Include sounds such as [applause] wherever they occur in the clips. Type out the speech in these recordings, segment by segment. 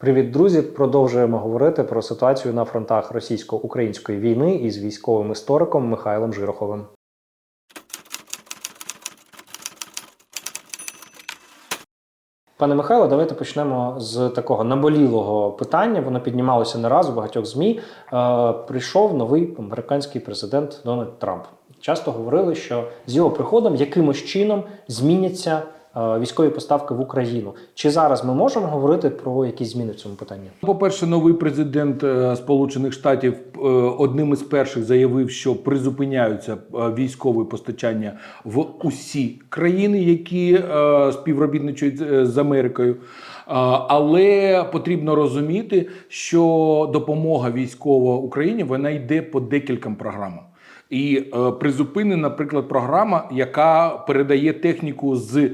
Привіт, друзі! Продовжуємо говорити про ситуацію на фронтах російсько-української війни із військовим істориком Михайлом Жироховим. Пане Михайло, давайте почнемо з такого наболілого питання. Воно піднімалося не раз у багатьох змі. Е, прийшов новий американський президент Дональд Трамп. Часто говорили, що з його приходом якимось чином зміняться військові поставки в Україну. Чи зараз ми можемо говорити про якісь зміни в цьому питанні? По-перше, новий президент е, Сполучених Штатів е, одним із перших заявив, що призупиняються е, військові постачання в усі країни, які е, співробітничають е, з Америкою. Але потрібно розуміти, що допомога військова Україні вона йде по декільком програмам. І е, призупинена, наприклад, програма, яка передає техніку з, е,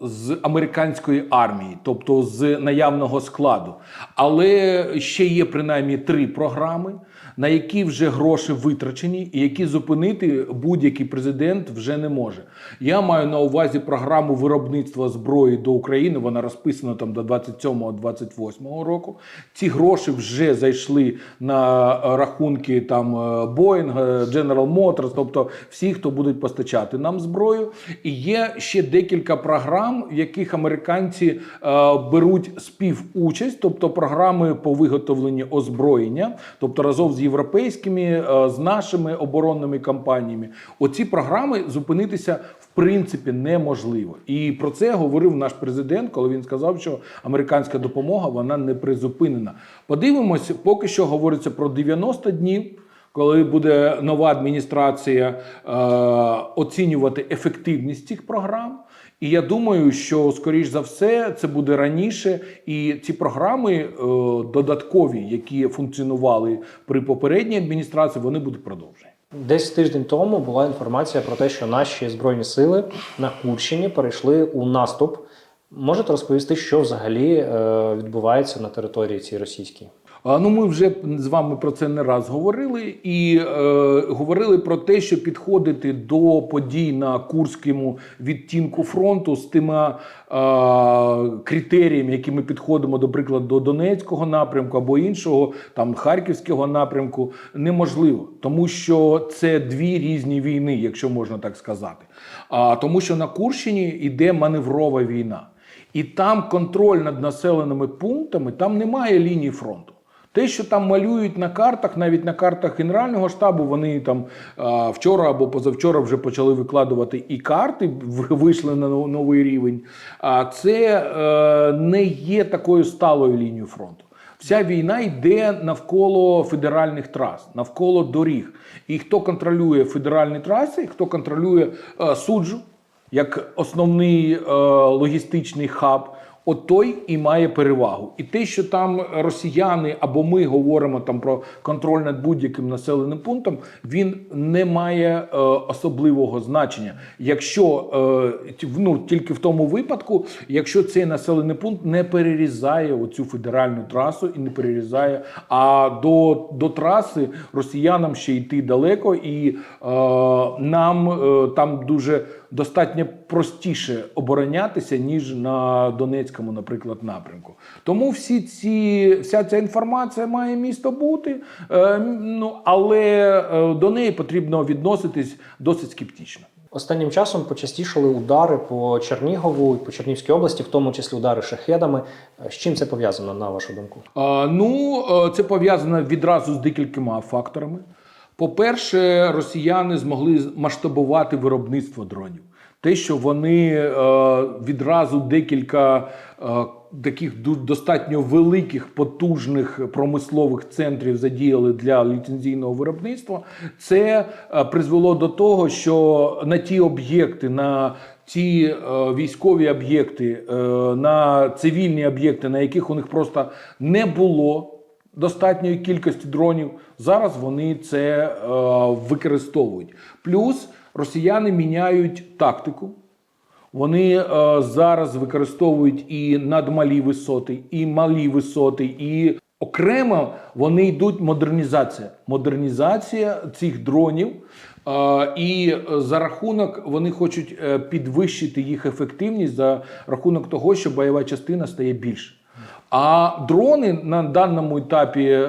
з американської армії, тобто з наявного складу. Але ще є принаймні три програми, на які вже гроші витрачені, і які зупинити будь-який президент вже не може. Я маю на увазі програму виробництва зброї до України. Вона розписана там до 27-28 року. Ці гроші вже зайшли на рахунки там е, Boeing, е, General Motors, тобто всі, хто будуть постачати нам зброю. І є ще декілька програм, в яких американці е, беруть співучасть, тобто програми по виготовленню озброєння, тобто разом з європейськими, е, з нашими оборонними компаніями. Оці програми зупинитися в принципі неможливо. І про це говорив наш президент, коли він сказав, що американська допомога вона не призупинена. Подивимося, поки що говориться про 90 днів. Коли буде нова адміністрація е, оцінювати ефективність цих програм, і я думаю, що скоріш за все це буде раніше, і ці програми е, додаткові, які функціонували при попередній адміністрації, вони будуть продовжені. Десь тиждень тому була інформація про те, що наші збройні сили на Курщині перейшли у наступ. Можете розповісти, що взагалі е, відбувається на території цій російській? Ну, ми вже з вами про це не раз говорили, і е, говорили про те, що підходити до подій на Курському відтінку фронту з тими е, критеріями, які ми підходимо, до прикладу, до Донецького напрямку або іншого, там Харківського напрямку, неможливо, тому що це дві різні війни, якщо можна так сказати. А тому, що на Курщині йде маневрова війна, і там контроль над населеними пунктами, там немає лінії фронту. Те, що там малюють на картах, навіть на картах Генерального штабу, вони там вчора або позавчора вже почали викладувати і карти, вийшли на новий рівень. А це е, не є такою сталою лінією фронту. Вся війна йде навколо федеральних трас, навколо доріг. І хто контролює федеральні траси, хто контролює е, суджу як основний е, логістичний хаб. От той і має перевагу. І те, що там росіяни або ми говоримо там про контроль над будь-яким населеним пунктом, він не має е, особливого значення. Якщо е, ну, тільки в тому випадку, якщо цей населений пункт не перерізає оцю федеральну трасу і не перерізає, а до, до траси росіянам ще йти далеко, і е, нам е, там дуже достатньо простіше оборонятися, ніж на Донецькому, наприклад, напрямку. Тому всі ці, вся ця інформація має місто бути, е, ну, але е, до неї потрібно відноситись досить скептично. Останнім часом почастішали удари по Чернігову і по Чернігівській області, в тому числі удари шахедами. З чим це пов'язано, на вашу думку? А, Ну, е, це пов'язано відразу з декількома факторами. По-перше, росіяни змогли масштабувати виробництво дронів. Те, що вони е, відразу декілька е, таких достатньо великих потужних промислових центрів задіяли для ліцензійного виробництва, це е, призвело до того, що на ті об'єкти, на ті е, військові об'єкти, е, на цивільні об'єкти, на яких у них просто не було достатньої кількості дронів. Зараз вони це е, використовують. Плюс росіяни міняють тактику. Вони е, зараз використовують і надмалі висоти, і малі висоти, і окремо вони йдуть модернізація. Модернізація цих дронів. Е, і за рахунок вони хочуть е, підвищити їх ефективність за рахунок того, що бойова частина стає більше. А дрони на даному етапі е,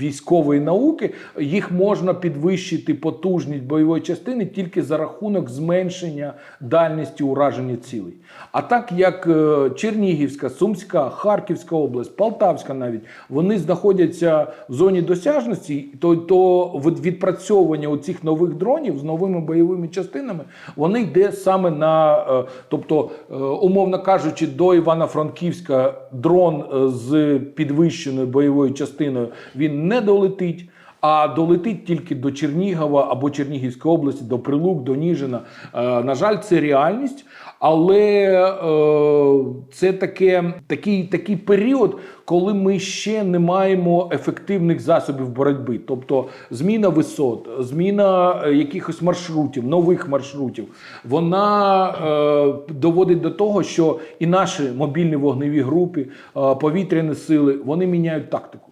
військової науки їх можна підвищити потужність бойової частини тільки за рахунок зменшення дальності ураження цілей. А так як е, Чернігівська, Сумська, Харківська область, Полтавська навіть вони знаходяться в зоні досяжності, то, то від- відпрацьовування цих нових дронів з новими бойовими частинами вони йде саме на, е, тобто, е, умовно кажучи, до Івано-Франківська дрон е, з підвищеною бойовою частиною він не долетить. А долетить тільки до Чернігова або Чернігівської області, до Прилук, до Ніжина. Е, на жаль, це реальність, але е, це таке, такий, такий період, коли ми ще не маємо ефективних засобів боротьби. Тобто зміна висот, зміна е, якихось маршрутів, нових маршрутів, вона доводить до того, що і наші мобільні вогневі групи, повітряні сили, вони міняють тактику.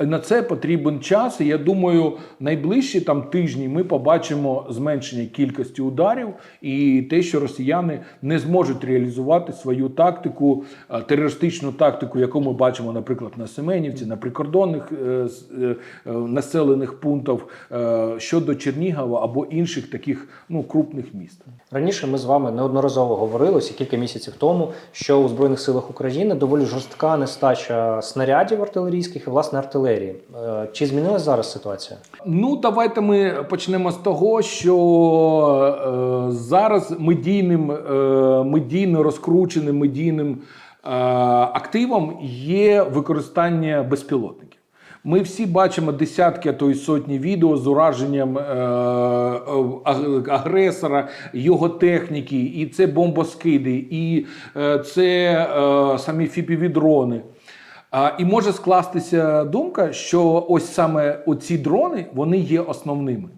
На це потрібен час, я думаю, найближчі там тижні ми побачимо зменшення кількості ударів і те, що росіяни не зможуть реалізувати свою тактику, е, терористичну тактику, яку ми бачимо, наприклад, на Семенівці, на прикордонних е, е, населених пунктах щодо Чернігова або інших таких ну крупних міст. Раніше ми з вами неодноразово говорили ось кілька місяців тому, що у збройних силах України доволі жорстка нестача снарядів артилерійських і власне артилерії. Е, Чи змінилася зараз ситуація? Ну, давайте ми почнемо з того, що е, зараз медійним, е, медійно розкрученим медійним е, активом є використання безпілотників. Ми всі бачимо десятки, а то й сотні відео з ураженням е, агресора, його техніки, і це бомбоскиди, і е, це самі фіпіві-дрони. І може скластися думка, що ось саме оці дрони вони є основними.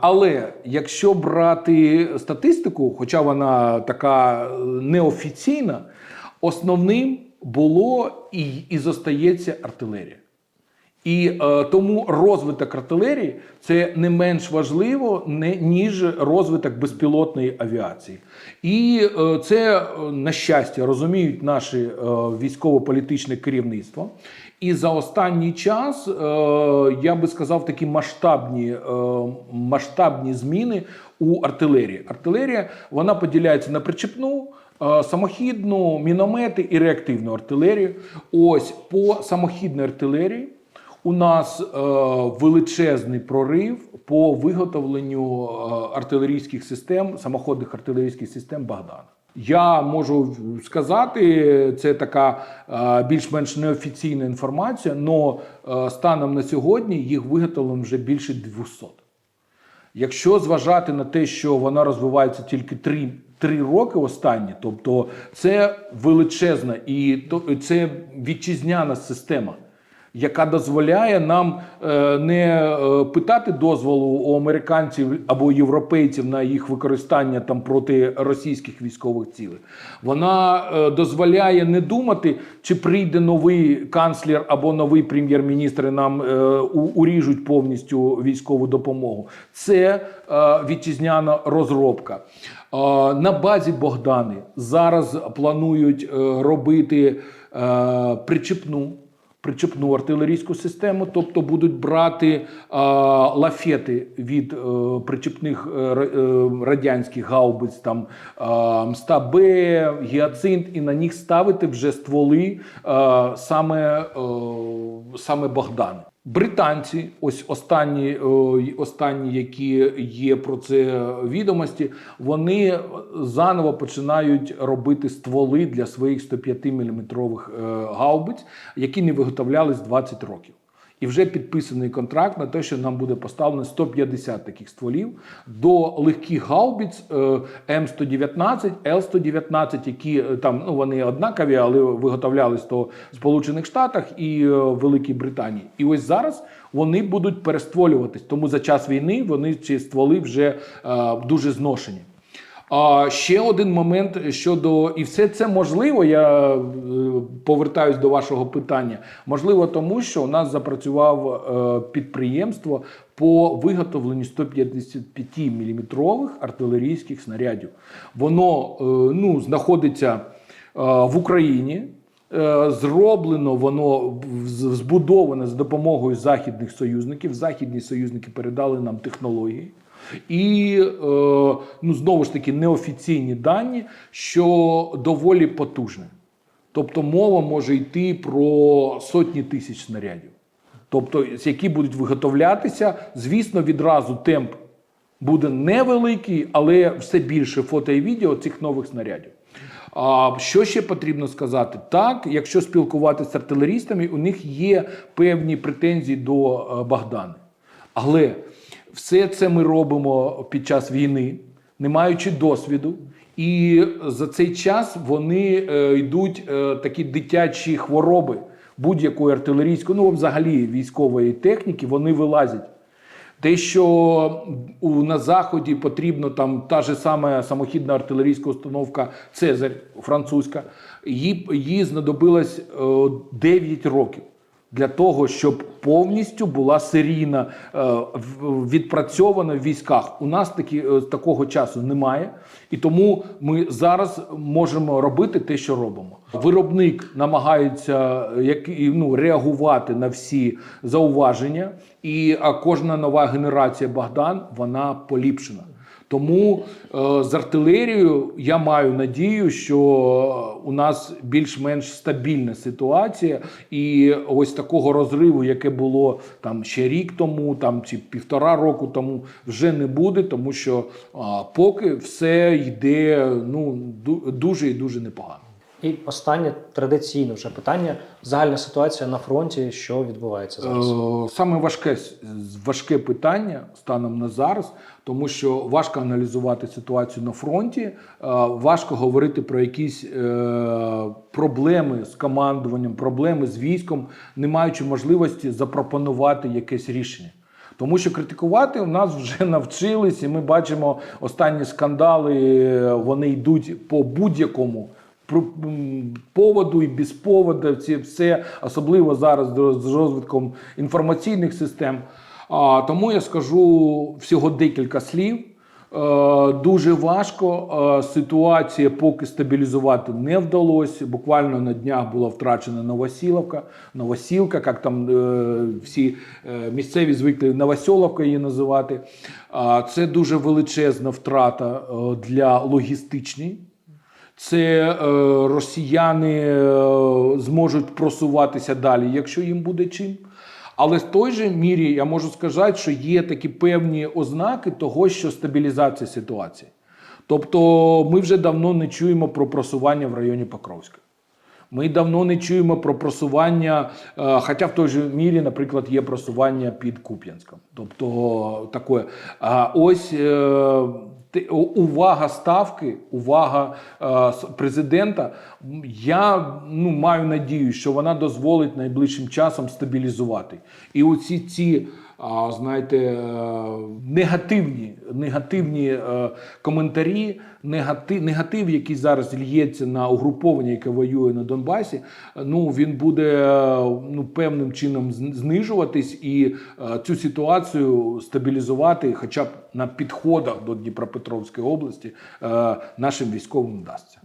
Але якщо брати статистику, хоча вона така е, неофіційна, основним було і, і зостається артилерія. І е, тому розвиток артилерії це не менш важливо, не, ніж розвиток безпілотної авіації. І е, це, е, на щастя, розуміють наші е, військово-політичне керівництво. І за останній час, е, я би сказав, такі масштабні, е, масштабні зміни у артилерії. Артилерія вона поділяється на причепну. е, Самохідну, міномети і реактивну артилерію. Ось по самохідній артилерії у нас е, величезний прорив по виготовленню е, артилерійських систем, самоходних артилерійських систем Богдана. Я можу сказати, це така е, більш-менш неофіційна інформація, але станом на сьогодні їх виготовлено вже більше 200. Якщо зважати на те, що вона розвивається тільки 3, 3 роки останні, тобто це величезна і це вітчизняна система, яка дозволяє нам е, не е, питати дозволу у американців або європейців на їх використання там проти російських військових цілей. Вона е, дозволяє не думати, чи прийде новий канцлер або новий прем'єр-міністр і нам уріжуть повністю військову допомогу. Це вітчизняна розробка. На базі Богдани зараз планують робити причепну причепну артилерійську систему, тобто будуть брати а, лафети від е, причепних е, е, радянських гаубиць, там а, Мста-Б, Гіацинт, і на них ставити вже стволи а, саме, е, саме Богдан. Британці, ось останні, е, останні, які є про це відомості, вони заново починають робити стволи для своїх 105 мм гаубиць, які не виготовлялись 20 років. І вже підписаний контракт на те, що нам буде поставлено 150 таких стволів до легких гаубиць е, М119, Л119, які е, там ну вони однакові, але виготовлялись то в Сполучених Штатах і е, Великій Британії. І ось зараз вони будуть перестволюватись. Тому за час війни вони ці стволи вже е, дуже зношені. А ще один момент щодо і все це можливо. Я е, повертаюсь до вашого питання. Можливо, тому що у нас запрацював е, підприємство по виготовленню 155 мм артилерійських снарядів. Воно е, ну знаходиться в Україні. Зроблено воно збудоване за допомогою західних союзників. Західні союзники передали нам технології. І е, ну, знову ж таки неофіційні дані, що доволі потужне. Тобто мова може йти про сотні тисяч снарядів. Тобто, які будуть виготовлятися, звісно, відразу темп буде невеликий, але все більше фото і відео цих нових снарядів. А що ще потрібно сказати? Так, якщо спілкуватися з артилерістами, у них є певні претензії до е, Богдани. Але все це ми робимо під час війни, не маючи досвіду. І за цей час вони е, йдуть е, такі дитячі хвороби будь-якої артилерійської, ну взагалі військової техніки, вони вилазять. Те, що у, на заході потрібно там та ж сама самохідна артилерійська установка Цезарь французька, їй, їй знадобилось е, 9 років для того, щоб повністю була серійна е, відпрацьована в військах. У нас такі, е, такого часу немає, і тому ми зараз можемо робити те, що робимо. Виробник намагається е, як, ну, реагувати на всі зауваження, і кожна нова генерація Богдан вона поліпшена. Тому е, з артилерією я маю надію, що у нас більш-менш стабільна ситуація, і ось такого розриву, яке було там ще рік тому, там чи півтора року тому, вже не буде, тому що поки все йде ну ду- дуже і дуже непогано. І останнє традиційне вже питання: загальна ситуація на фронті, що відбувається зараз. Е, Саме важке, важке питання станом на зараз, тому що важко аналізувати ситуацію на фронті, е, важко говорити про якісь е, проблеми з командуванням, проблеми з військом, не маючи можливості запропонувати якесь рішення. Тому що критикувати у нас вже [laughs] навчились, і ми бачимо останні скандали, вони йдуть по будь-якому поводу і без поводу. Ці все особливо зараз з розвитком інформаційних систем. А, тому я скажу всього декілька слів. Е, Дуже важко. Е, Ситуація поки стабілізувати не вдалося. Буквально на днях була втрачена Новосіловка, Новосілка, як там е, всі місцеві звикли Новосьоловка її називати. Це дуже величезна втрата для логістичній. Це е, росіяни е, зможуть просуватися далі, якщо їм буде чим. Але в той же мірі я можу сказати, що є такі певні ознаки того, що стабілізація ситуації. Тобто ми вже давно не чуємо про просування в районі Покровська. Ми давно не чуємо про просування, е, хоча в той же мірі, наприклад, є просування під Куп'янськом. Тобто таке. А ось е, увага ставки, увага е, президента. Я ну, маю надію, що вона дозволить найближчим часом стабілізувати. І оці ці. Знаєте, е, негативні, негативні е, коментарі, негатив, негатив, який зараз лється на угруповання, яке воює на Донбасі, ну він буде е, ну певним чином знижуватись і цю ситуацію стабілізувати, хоча б на підходах до Дніпропетровської області, нашим військовим вдасться.